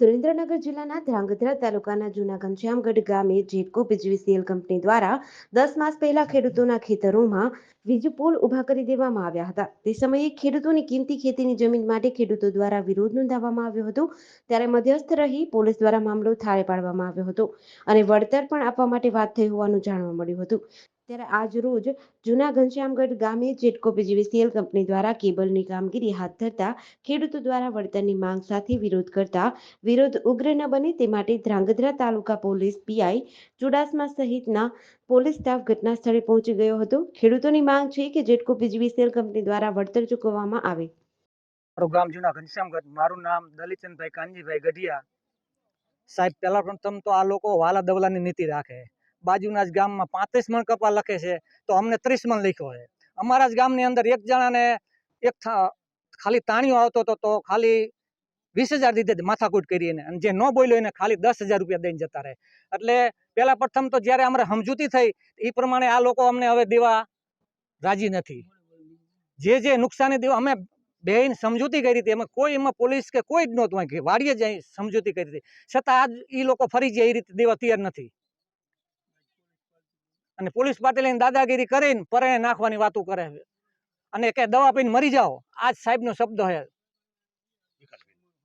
સુરેન્દ્રનગર જિલ્લાના ધ્રાંગધ્રા તાલુકાના જૂના ઘનશ્યામગઢ ગામે જેટકો પીજીવીસીએલ કંપની દ્વારા દસ માસ પહેલા ખેડૂતોના ખેતરોમાં વીજ પુલ ઊભા કરી દેવામાં આવ્યા હતા. તે સમયે ખેડૂતોની કિંમતી ખેતીની જમીન માટે ખેડૂતો દ્વારા વિરોધ નોંધાવવામાં આવ્યો હતો. ત્યારે મધ્યસ્થ રહી પોલીસ દ્વારા મામલો થાળે પાડવામાં આવ્યો હતો અને વળતર પણ આપવા માટે વાત થઈ હોવાનું જાણવા મળ્યું હતું. ત્યારે આજ રોજ જૂના ઘનશ્યામગઢ ગામે જેટકો પીજીવીસીએલ કંપની દ્વારા કેબલની કામગીરી હાથ ધરતા ખેડૂતો દ્વારા વળતરની માંગ સાથે વિરોધ કરતા વિરોધ ઉગ્ર ન બને તે માટે ધ્રાંગધ્રા તાલુકા પોલીસ પીઆઈ ચુડાસમા સહિતના પોલીસ સ્ટાફ ઘટના સ્થળે પહોંચી ગયો હતો. ખેડૂતોની માંગ છે કે જેટકો પીજીવીસીએલ કંપની દ્વારા વળતર ચૂકવવામાં આવે. મારું ગામ જૂના ઘનશ્યામગઢ મારું નામ દલિતચંદભાઈ કાનજીભાઈ ગઢિયા. સાહેબ, પહેલા પ્રથમ તો આ લોકો વાલા દવલાની નીતિ રાખે. બાજુના જ ગામમાં પાંત્રીસ મણ કપા લખે છે, તો અમને ત્રીસ મણ લખ્યો છે. અમારા જ ગામની અંદર એક જણાને એક ખાલી તાણિયો આવતો હતો, તો ખાલી વીસ હજાર દીધે માથાકૂટ કરી અને જે ન બોલ્યો એને ખાલી દસ હજાર રૂપિયા દઈને જતા રહે. એટલે પહેલા પ્રથમ તો જ્યારે અમારે સમજૂતી થઈ એ પ્રમાણે આ લોકો અમને હવે દેવા રાજી નથી. જે જે નુકસાની દેવા અમે બેન સમજૂતી કરી હતી એમાં કોઈ એમાં પોલીસ કે કોઈ જ નહોતું વાડીએ જ સમજૂતી કરી હતી. છતાં આજ એ લોકો ફરી જાય એ રીતે દેવા તૈયાર નથી. અને પોલીસ પાટી લઈને દાદાગીરી કરીને પરણે નાખવાની વાતો કરે છે. અને કે દવા પીને મરી જાઓ. આ જ સાહેબનો શબ્દ છે.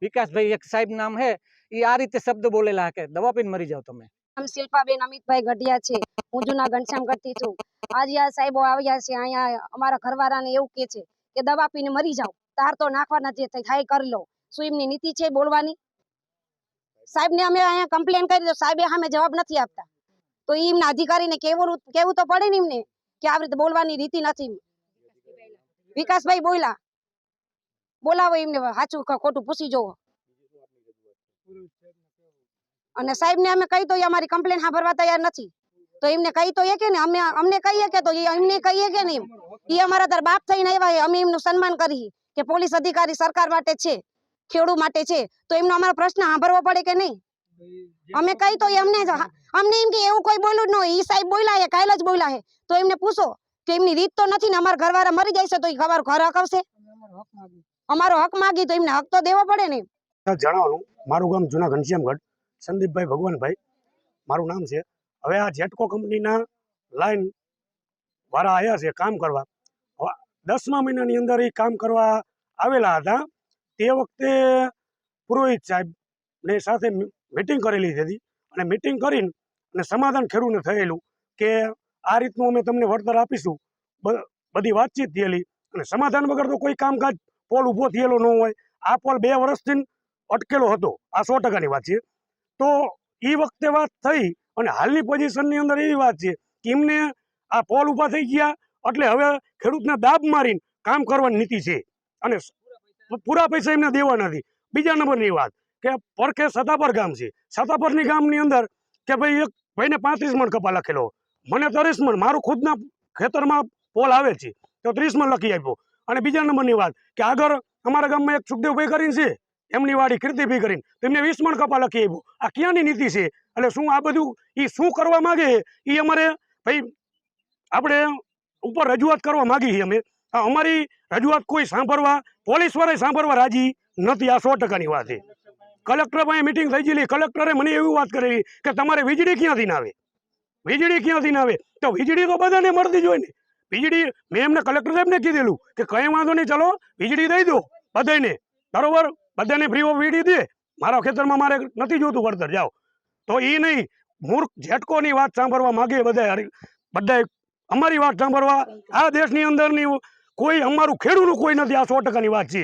વિકાસભાઈ એક સાહેબ નામ છે. એ આ રીતે શબ્દ બોલેલા કે દવા પીને મરી જાઓ તમે. નામ શિલ્પાબેન અમિતભાઈ ગઢિયા છે. હું જૂના ઘનશ્યામગઢથી છું. આજે સાહેબો આવ્યા છે. અહીંયા અમારા ઘરવાળાને એવું કે છે કે દવા પીને મરી જાઓ. તાર તો નાખવાના જે થાય કરી લો. શું એમની નીતિ છે બોલવાની? સાહેબને અમે અહીંયા કમ્પ્લેન કરી તો સાહેબે સામે જવાબ નથી આપતા. તો એમના અધિકારીને કેવું કેવું તો પડે ને એમને કે આવી રીતે બોલવાની રીતિ નથી વિકાસભાઈ બોલ્યા. બોલાવો એમને સાચું ખોટું પૂછી જોવો. અને સાહેબને અમે કહી તો અમારી કમ્પ્લેન સાંભળવા તૈયાર નથી. તો એમને કહી તો એ કે ને, અમે, અમને કહીએ કે તો એમને કહીએ કે નહીં એ અમારા તાર બાપ થઈને આવ્યા અમે એમનું સન્માન કરી કે પોલીસ અધિકારી સરકાર માટે છે, ખેડૂત માટે છે. તો એમનો અમારો પ્રશ્ન સાંભળવો પડે કે નહીં? અમે કહી તો ઈ અમને એમ કે એવું કોઈ બોલ્યું જ ન હોય. ઈ સાહેબ બોલ્યા હે કાલ જ બોલ્યા હે તો એમને પૂછો કે એમની રીત તો નથી ને અમારા ઘરવાળા મરી જાય છે તો એ ખબર ઘર હકવશે? અમારો હક માગી તો એમને હક તો દેવો પડે ને. જણાવવાનું મારું ગામ જૂના ઘનશ્યામગઢ સંદીપભાઈ ભગવાનભાઈ. મારું નામ છે. હવે આ જેટકો કંપનીના લાઈન વાળા આવ્યા છે કામ કરવા. હવે દસમા મહિનાની અંદર એ કામ કરવા આવેલા હતા. તે વખતે પુરોહિત સાહેબ ને સાથે મિટિંગ કરેલી હતી. અને મિટિંગ કરીને અને સમાધાન ખેડૂને થયેલું કે આ રીતનું અમે તમને વળતર આપીશું. બધી વાતચીત થયેલી અને સમાધાન વગર તો કોઈ કામકાજ પોલ ઊભો થયેલો ન હોય. આ પોલ બે વર્ષથી અટકેલો હતો. આ સો ટકાની વાત છે. તો એ વખતે વાત થઈ અને હાલની પોઝિશનની અંદર એવી વાત છે કે એમને આ પોલ ઊભા થઈ ગયા એટલે હવે ખેડૂતને દાબ મારીને કામ કરવાની નીતિ છે. અને પૂરા પૈસા એમને દેવા નથી બીજા નંબરની વાત કે પરખે સતાપર ગામ છે. સતાપરની ગામની અંદર કે ભાઈ એક ભાઈને પાંત્રીસ મણ કપા લખેલો મને ત્રીસ મણ, મારું ખુદના ખેતરમાં પોલ આવે છે, તો ત્રીસ મણ લખી આપ્યો. અને બીજા નંબરની વાત, કે આગળ અમારા ગામમાં એક સુખદેવભાઈ કરીને છે, એમની વાડી કીર્તિભાઈ કરીને તેમને વીસ મણ કપા લખી આપ્યો. આ ક્યાંની નીતિ છે? એટલે શું આ બધું એ શું કરવા માગે એ અમારે, ભાઈ, આપણે ઉપર રજૂઆત કરવા માગી છીએ અમે. અમારી રજૂઆત કોઈ સાંભળવા, પોલીસવાળા સાંભળવા રાજી નથી, આ સો ટકાની વાત છે. કલેક્ટર પાસે મિટિંગ થઈ ગયેલી. કલેક્ટરે મને એવી વાત કરેલી કે તમારે વીજળી ક્યાંથી ના આવે? વીજળી ક્યાંથી ના આવે? તો વીજળી તો બધાને મળતી જ હોય ને. વીજળી, મેં એમને કલેક્ટર સાહેબને કીધેલું કે કંઈ વાંધો નહીં, ચલો, વીજળી દઈ દો બધાને બરોબર? બધાને ફ્રી ઓફ વીજળી દે. મારા ખેતરમાં મારે નથી જોતું વળતર, જાઓ. તો એ નહીં, મૂર્ખ ઝેટકોની વાત સાંભળવા માગે બધા બધા અમારી વાત સાંભળવા. આ દેશની અંદરની કોઈ અમારું ખેડૂતનું કોઈ નથી, આ સો ટકાની વાત છે.